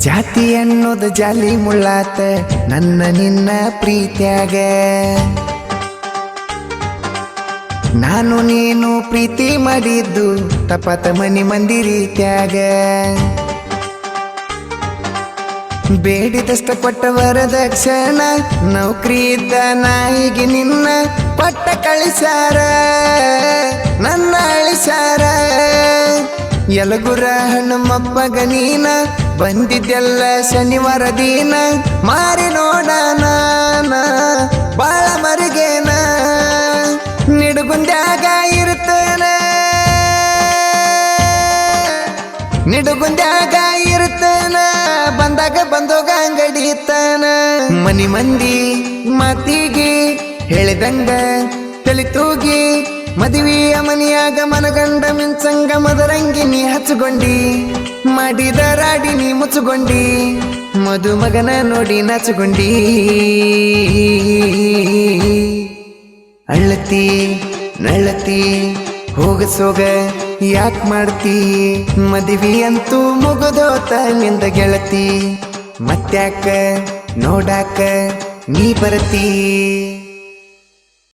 ಜಾತಿ ಅನ್ನೋದು ಜಾಲಿ ಮುಳ್ಳಾತ, ನನ್ನ ನಿನ್ನ ಪ್ರೀತ್ಯಾಗ. ನಾನು ನೀನು ಪ್ರೀತಿ ಮಾಡಿದ್ದು ತಪತ ಮನಿ ಮಂದಿ ರೀತ್ಯಾಗ. ಬೇಡಿದಷ್ಟ ಕೊಟ್ಟ ವರದಕ್ಷಣ ನೌಕರಿ ಇದ್ದ ನಾಯಿಗೆ ನಿನ್ನ ಪಟ್ಟ ಕಳಿಸಾರ ನನ್ನ ಅಳಿಸಾರ ಯಲಗುರ ಹಣ್ಣುಮಪ್ಪಗ ನೀನ ಬಂದಿದ್ದೆಲ್ಲ ಶನಿವಾರ ದಿನ. ಮಾರಿ ನೋಡಣ ಬಾಳ ಮರಿಗೇನ ನಿಡುಗುಂದ್ಯಾಗ ಇರ್ತೇನ ನಿಡುಗುಂದ್ಯಾಗ ಇರ್ತೇನ ಬಂದಾಗ ಬಂದೋಗ ಅಂಗಡಿತಾನ ಮನಿ ಮಂದಿ ಮಾತಿಗೆ ಹೇಳಿದಂಗ, ತಲೆ ತೂಗಿ ಮದುವೆಯ ಮನೆಯಾಗ ಮನಗಂಡ ಮಿಂಚಂಗ ಮದರಂಗಿನಿ ಹಚ್ಚುಗೊಂಡಿ ಮಾಡಿದ ರಾಡಿನಿ ಮುಚ್ಚುಗೊಂಡಿ ಮದುಮಗನ ನೋಡಿ ನಾಚುಗೊಂಡಿ ಅಳ್ಳತಿ, ನಳ್ಳತಿ, ಹೋಗ ಸೋಗ, ಯಾಕ್ ಮಾಡ್ತಿ? ಮದುವೆ ಅಂತೂ ಮುಗದೋತ ನಿಂದ ಗೆಳತಿ, ಮತ್ತ್ಯಾಕ, ನೋಡಾಕ ನೀ ಬರತಿ?